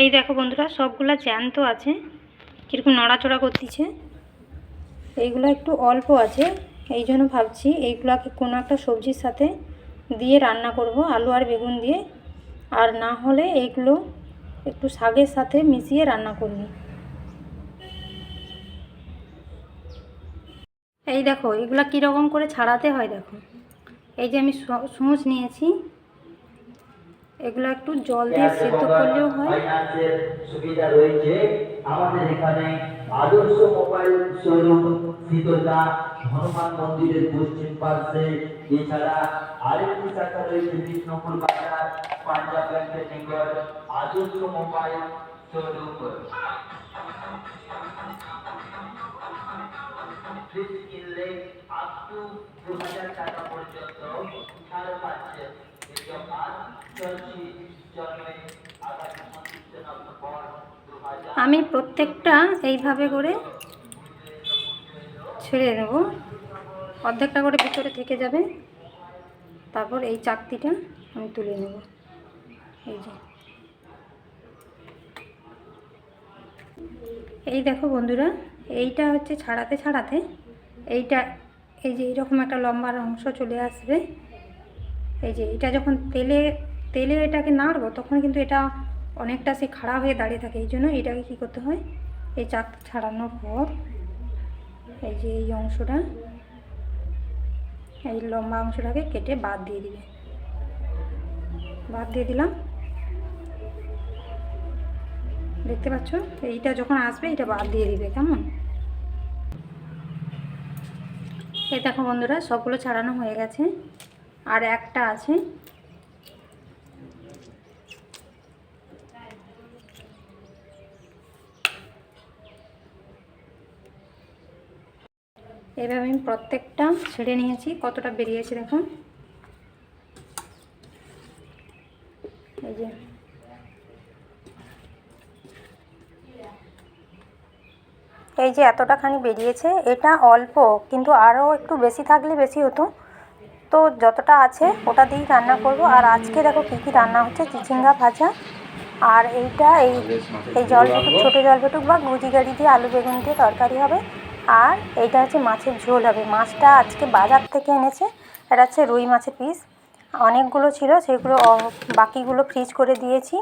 এই দেখো বন্ধুরা, সবগুলা জ্যান্ত আছে, কীরকম নড়াচড়া করতেছে। এইগুলো একটু অল্প আছে, এই জন্য ভাবছি এইগুলাকে কোনো একটা সবজির সাথে দিয়ে রান্না করব, আলু আর বেগুন দিয়ে। আর না হলে এইগুলো একটু শাকের সাথে মিশিয়ে রান্না করবি। এই দেখো এগুলা কীরকম করে ছাড়াতে হয় দেখো। এই যে আমি সূচ নিয়েছি এগুলো একটু জল দিয়ে সেদ্ধ করলেও হয়। সুবিধা রয়েছে আমাদের এখানে আদর্শ মোবাইল শোরুম শীতলদা হনুমান মন্দিরের পশ্চিম পার্শ্বে এছাড়া আরেকটি শাখা রয়েছে বিষ্ণুপুর বাজার পাঞ্জাব ব্যাংকের নিকট আদর্শ মোবাইল শোরুম কিনলে আপ টু দু হাজার টাকা পর্যন্ত ছাড় পাচ্ছে আমি প্রত্যেকটা এইভাবে করে ছেড়ে দেব। অর্ধেকটা করে ভিতরে থেকে যাবে। তারপর এই চাকতিটা আমি তুলে নেব। এই যে। এই দেখো বন্ধুরা, এইটা হচ্ছে ছাড়াতে ছাড়াতে এইটা, এই যে এইরকম একটা লম্বার অংশ চলে আসবে। এই যে এটা যখন তেলে তেলে এটাকে নাড়বো, তখন কিন্তু এটা অনেকটা সে খাড়া হয়ে দাঁড়িয়ে থাকে। এই জন্য এটাকে কী করতে হয়? এই চাক ছাড়ানোর পর এই যে এই অংশটা, এই লম্বা অংশটাকে কেটে বাদ দিয়ে দিবে। বাদ দিয়ে দিলাম। দেখতে পাচ্ছ? এইটা যখন আসবে, এটা বাদ দিয়ে দিবে, কেমন? এই দেখো বন্ধুরা, সবগুলো ছাড়ানো হয়ে গেছে। আর একটা আছে। এভাবে আমি প্রত্যেকটা ছেড়ে নিয়েছি। কতটা বেরিয়েছে দেখুন। এই যে। এই যে এতটাখানি বেরিয়েছে, এটা অল্প, কিন্তু আরও একটু বেশি থাকলে বেশি হতো। তো যতটা আছে ওটা দিয়েই রান্না করব। আর আজকে দেখো কী কী রান্না হচ্ছে, চিচিঙ্গা ভাজা আর এইটা এই এই জল পেটুক ছোটো জল পেটুক বা গুজি গাড়ি দিয়ে আলু বেগুন দিয়ে তরকারি হবে। আর এইটা হচ্ছে মাছের ঝোল হবে। মাছটা আজকে বাজার থেকে এনেছে, এটা হচ্ছে রুই মাছের পিস। অনেকগুলো ছিল, সেগুলো বাকিগুলো ফ্রিজ করে দিয়েছি।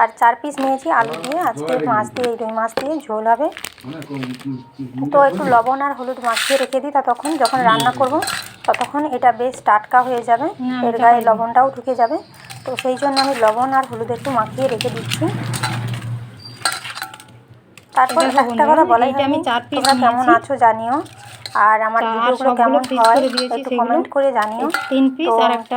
আর চার পিস নিয়েছি আলু দিয়ে। আজকে মাছ দিয়ে এই রুই মাছ দিয়ে ঝোল হবে। তো একটু লবণ আর হলুদ মাখিয়ে রেখে দিই ততক্ষণ যখন রান্না করব ততক্ষণ এটা বেশ টাটকা হয়ে যাবে। এর গায়ে লবণটাও ঢুকে যাবে। তো সেই জন্য আমি লবণ আর হলুদ একটু মাখিয়ে রেখে দিচ্ছি। তারপর একটা কথা বলাই আমি তোমরা কেমন আছো জানিও। আর আমার ভিডিওগুলো কেমন হয় একটু কমেন্ট করে জানিও। তিন পিস আর একটা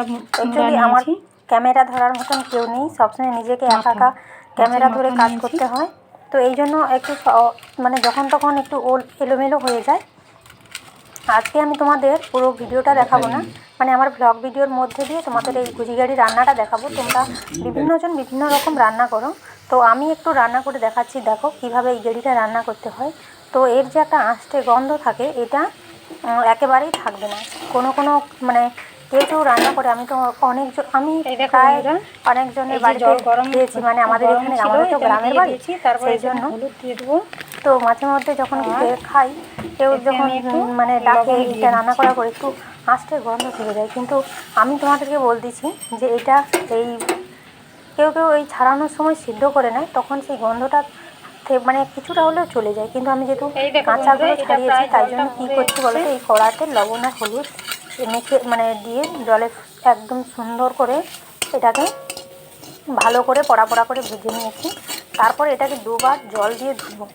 আমার। ক্যামেরা ধরার মতন কেউ নেই। সবসময় নিজেকে একা একা ক্যামেরা ধরে কাজ করতে হয়। তো এই জন্য একটু মানে যখন তখন একটু ওল এলোমেলো হয়ে যায়। আজকে আমি তোমাদের পুরো ভিডিওটা দেখাবো না। মানে আমার ব্লগ ভিডিওর মধ্যে দিয়ে তোমাদের এই গুজিগাড়ি রান্নাটা দেখাবো। তোমরা বিভিন্নজন বিভিন্ন রকম রান্না করো। তো আমি একটু রান্না করে দেখাচ্ছি। দেখো কীভাবে এই গেড়িটা রান্না করতে হয়। তো এর যে একটা আঁশটে গন্ধ থাকে এটা একেবারেই থাকবে না। কোনো কোনো মানে কেউ রান্না করে আমি তো অনেকজন আমি প্রায় অনেকজনের বাড়িতে মানে আমাদের এখানে আমাদের তো গ্রামের বাড়ি সেই জন্য তো মাঝে মধ্যে যখন আর খাই কেউ যখন মানে ডাকে এটা রান্না করার পর একটু আঁচটে গন্ধ থেকে যায়। কিন্তু আমি তোমাদেরকে বলতেছি যে এটা এই কেউ কেউ এই ছাড়ানোর সময় সিদ্ধ করে নেয় তখন সেই গন্ধটা মানে কিছুটা হলেও চলে যায়। কিন্তু আমি যেহেতু কাঁচাগুলো ছাড়িয়েছি তাই জন্য কী করছি বলো এই কড়াতে লবণ আর হলুদ মেখে মানে দিয়ে জলে একদম সুন্দর করে এটাকে ভালো করে পড়া পড়া করে ভেজে নিয়েছি। তারপর এটাকে দুবার জল দিয়ে ধুবো।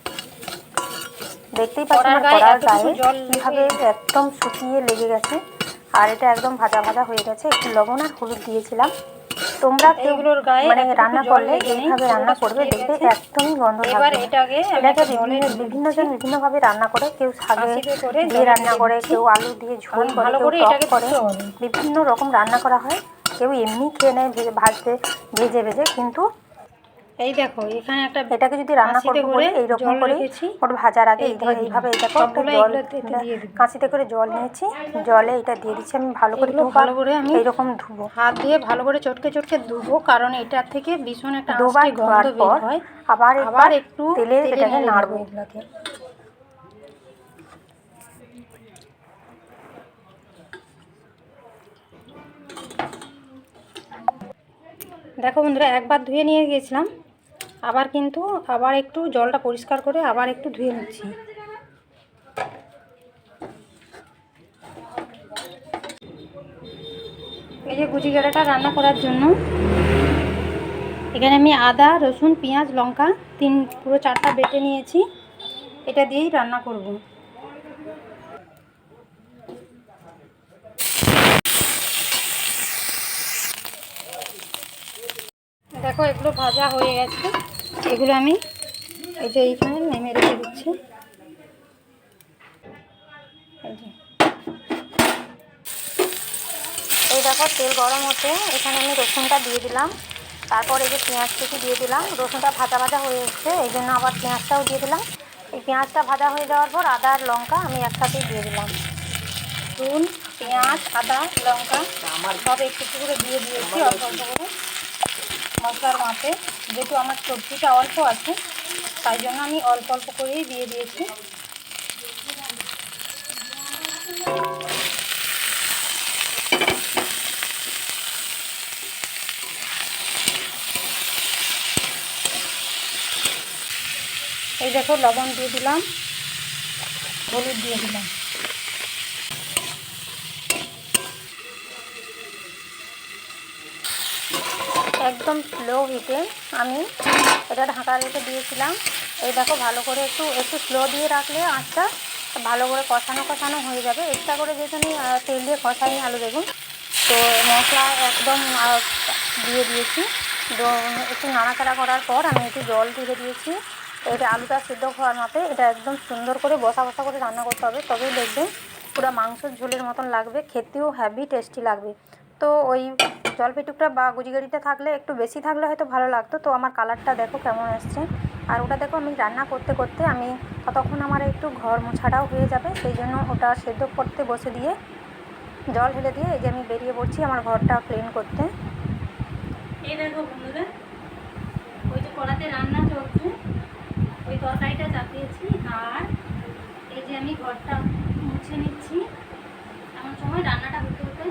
দেখতেই পাচ্ছি কড়ার আমার গায়ে কীভাবে একদম শুকিয়ে লেগে গেছে। আর এটা একদম ভাজা ভাজা হয়ে গেছে। একটু লবণ আর হলুদ দিয়েছিলাম। তোমরা এগুলোর গায়ে মানে রান্না করলে এইভাবে রান্না করবে দেখবে একদমই গন্ধ এবার থাকবে এবার এটাকে এটাকে বিভিন্ন জন বিভিন্ন ভাবে বিভিন্নভাবে রান্না করে কেউ শাকে করে দিয়ে রান্না করে কেউ আলু দিয়ে ঝোল করে করে টক এটাকে করে বিভিন্ন রকম রান্না করা হয়। কেউ এমনি খেয়ে নেয় ভেজে ভাজতে ভেজে ভেজে কিন্তু এই দেখো এখানে একটা এটাকে যদি রান্না করব করে এইরকম করে। ওর ভাজার আগে এইভাবে এই দেখো একটা জল। কাঁচিতে করে জল নিয়েছি। জলে এটা দিয়ে দিচ্ছি আমি ভালো করে ভালো করে আমি এইরকম ধুবো। হাত দিয়ে ভালো করে চটকে চটকে ধুবো কারণ এটার থেকে ভীষণ একটা দুবার ধোয়ার পর হয়। আবার আবার একটু তেলে এটাকে নাড়বো। এগুলোকে। দেখো বন্ধুরা একবার ধুয়ে নিয়ে গেছিলাম আবার কিন্তু আবার একটু জলটা পরিষ্কার করে আবার একটু ধুয়ে নিচ্ছি। এই যে গুচি গেড়াটা রান্না করার জন্য, এখানে আমি আদা, রসুন, পেঁয়াজ, লঙ্কা তিন, পুরো চারটা বেটে নিয়েছি। এটা দিয়েই রান্না করব। দেখো এগুলো ভাজা হয়ে গেছে। এগুলো আমি এই যে এইখানে নেমে রেখে দিচ্ছি। এই দেখো, তেল গরম হতে এখানে আমি রসুনটা দিয়ে দিলাম। তারপর এই যে পেঁয়াজ দিয়ে দিলাম। রসুনটা ভাজা ভাজা হয়ে এসছে, এই জন্য আবার পেঁয়াজটাও দিয়ে দিলাম। এই পেঁয়াজটা ভাজা হয়ে যাওয়ার পর আদা আর লঙ্কা আমি একসাথেই দিয়ে দিলাম। রসুন পেঁয়াজ, আদা, লঙ্কা সব একটু করে দিয়ে দিয়েছি, অল্প অল্প করে। মশলার মাপে যেহেতু আমার সবজিটা অল্প আছে, তাই জন্য আমি অল্প অল্প করেই দিয়ে দিয়েছি। এই দেখো লবণ দিয়ে দিলাম, হলুদ দিয়ে দিলাম। একদম স্লো হিটে আমি এটা ঢাকা রেখে দিয়েছিলাম। এই দেখো ভালো করে একটু একটু স্লো দিয়ে রাখলে আঁচটা ভালো করে কষানো কষানো হয়ে যাবে। এক্সট্রা করে আহ, তেল দিয়ে কষাই আলু দেখুন তো মশলা একদম দিয়ে দিয়েছি। একটু নাড়াচাড়া করার পর আমি একটু জল ঢেলে দিয়েছি। এটা আলুটা সিদ্ধ হওয়ার মাপে এটা একদম সুন্দর করে বসা বসা করে রান্না করতে হবে। তবেই দেখবেন পুরো মাংসের ঝোলের মতন লাগবে খেতেও হ্যাভি টেস্টি লাগবে। তো ওই জলপিটুকটা বা গুজিগাড়িটা থাকলে একটু বেশি থাকলে হয়তো ভালো লাগতো। তো আমার কালারটা দেখো কেমন আসছে আর ওটা দেখো আমি রান্না করতে করতে আমি ততক্ষণ আমার একটু ঘর মোছাটাও হয়ে যাবে। সেই জন্য ওটা সেদ্ধ করতে বসে দিয়ে জল ঢেলে দিয়ে এই যে আমি বেরিয়ে পড়ছি আমার ঘরটা ক্লিন করতে। এই দেখো বন্ধুরা, ওই যে কড়াতে রান্না চলছে, ওই তরকারিটা চাপিয়েছি আর এই যে আমি ঘরটা মুছে নিচ্ছি। এমন সময় রান্নাটা হতে হতে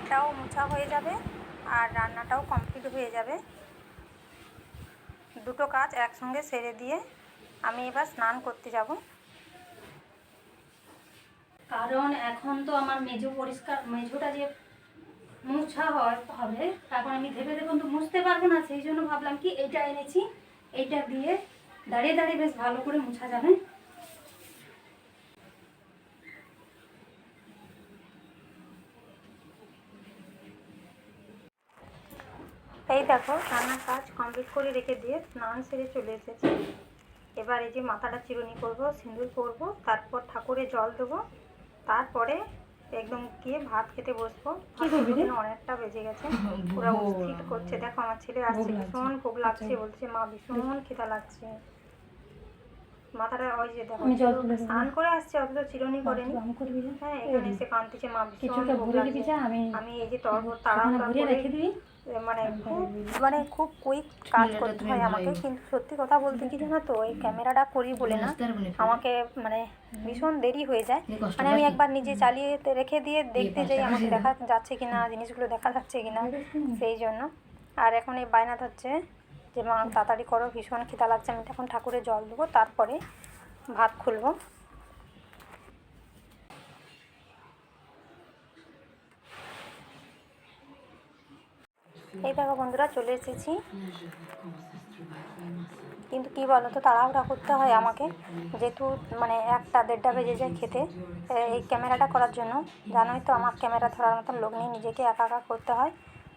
এটাও মোছা হয়ে যাবে। আর রান্নাটাও কমপ্লিট হয়ে যাবে। দুটো কাজ একসঙ্গে সেরে দিয়ে আমি এবার স্নান করতে যাব। কারণ এখন তো আমার মেজো পরিষ্কার মেজোটা যে মুছা হয় হবে তখন আমি ভেবে দেখুন তো মুছতে পারব না, সেই জন্য ভাবলাম কি এইটা এনেছি এইটা দিয়ে দাঁড়িয়ে দাঁড়িয়ে বেশ ভালো করে মুছা যাবে। এই দেখো রান্নার কাজ কমপ্লিট করে রেখে দিয়ে স্নান সেরে চলে এসেছি। এবার এই যে মাথাটা চিরুনি করব সিঁদুর করব তারপর ঠাকুরে জল দেবো তারপরে একদম গিয়ে ভাত খেতে বসবো। অনেকটা বেজে গেছে পুরো স্থির করছে। দেখো আমার ছেলে আসছে ভীষণ ভোগ লাগছে বলছে মা ভীষণ খিদা লাগছে। মাথাটা ওই যে দেখো। স্নান করে আসছে অথচ চিরুনি করেনি? হ্যাঁ এখানে এসে কাঁদতেছে মা ভীষণ ভোগ লাগছে। আমি এই যে তরবর তাড়াহুড়া করে রেখে দিবি। মানে খুব মানে খুব কুইক কাজ করতে হয় আমাকে কিন্তু সত্যি কথা বলতে কি জানো তো এই ক্যামেরাটা করি বলে না আমাকে মানে ভীষণ দেরি হয়ে যায়। মানে আমি একবার নিজে চালিয়ে রেখে দিয়ে দেখতে যাই আমাকে দেখা যাচ্ছে কি না জিনিসগুলো দেখা যাচ্ছে কি না সেই জন্য। আর এখন এই বায়না ধরছে যে মা তাড়াতাড়ি করো ভীষণ খিদা লাগছে আমি এখন ঠাকুরে জল দেবো তারপরে ভাত খুলবো। এই দেখো বন্ধুরা, চলে এসেছি। কিন্তু কি বলো তো তাড়াহুড়া করতে হয় আমাকে। যেহেতু মানে একটা দেড়টা বেজে যায় খেতে। এই ক্যামেরাটা করার জন্য। জানোই তো, আমার ক্যামেরা ধরার মতন লোক নেই, নিজেকে একা একা করতে হয়।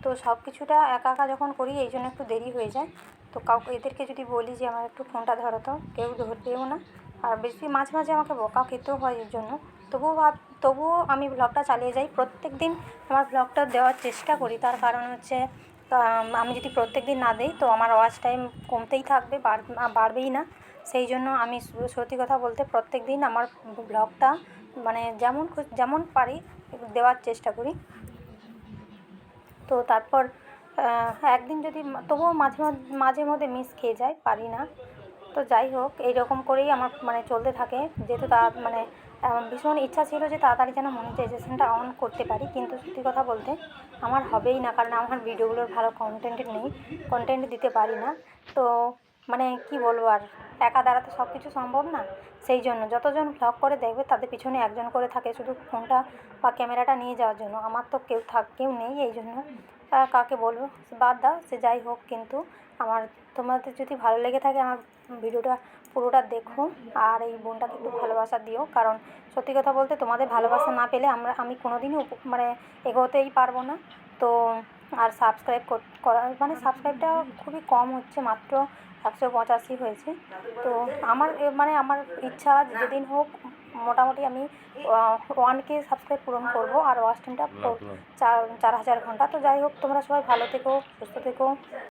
তো সব কিছুটা একা একা যখন করি, এই জন্য একটু দেরি হয়ে যায়। তো কাউকে, এদেরকে যদি বলি যে, আমার একটু ফোনটা ধরো তো। কেউ ধরবেও না। আর বেশি মাঝে মাঝে আমাকে বকা খেতেও হয় এর জন্য। তবুও ভাব, তবুও আমি ব্লগটা চালিয়ে যাই। প্রত্যেক দিন আমার ব্লগটা দেওয়ার চেষ্টা করি। তার কারণ হচ্ছে তা আমি যদি প্রত্যেক দিন না দিই, তো আমার ওয়াচ টাইম কমতেই থাকবে বাড়বেই না। সেই জন্য আমি সত্যি কথা বলতে প্রত্যেক দিন আমার ব্লগটা মানে যেমন যেমন পারি দেওয়ার চেষ্টা করি। তো তারপর একদিন যদি তবুও মাঝে মাঝে মধ্যে মিস খেয়ে যায়, পারি না। তো যাই হোক, এইরকম করেই আমার মানে চলতে থাকে। যেহেতু তা মানে ভীষণ ইচ্ছা ছিল যে তাড়াতাড়ি যেন মনিটাইজেশনটা অন করতে পারি, কিন্তু সত্যি কথা বলতে আমার হবেই না, কারণ আমার ভিডিওগুলোর ভালো কন্টেন্ট নেই কন্টেন্ট দিতে পারি না। তো মানে কি বলব আর, একা দ্বারা তো সব কিছু সম্ভব না। সেই জন্য যতজন ভ্লগ করে দেখবে তাদের পিছনে একজন করে থাকে শুধু ফোনটা বা ক্যামেরাটা নিয়ে যাওয়ার জন্য। আমার তো কেউ থাক, কেউ নেই এই জন্য। কাকে বলব? বাদ দাও, সে যাই হোক, কিন্তু আমার তোমাদের যদি ভালো লেগে থাকে আমার ভিডিওটা পুরোটা দেখো আর এই বোনটাকে একটু ভালোবাসা দিও। কারণ সত্যি কথা বলতে তোমাদের ভালোবাসা না পেলে আমরা আমি কোনো দিনই মানে এগোতেই পারব না। তো আর সাবস্ক্রাইব করা মানে সাবস্ক্রাইবটা খুবই কম হচ্ছে মাত্র একশো পঁচাশি হয়েছে। তো আমার মানে আমার ইচ্ছা যেদিন হোক মোটামুটি আমি ওয়ান কে সাবস্ক্রাইব পূরণ করব। আর ওয়াচ টাইমটা চার চার হাজার ঘণ্টা। তো যাই হোক তোমরা সবাই ভালো থেকো সুস্থ থেকো।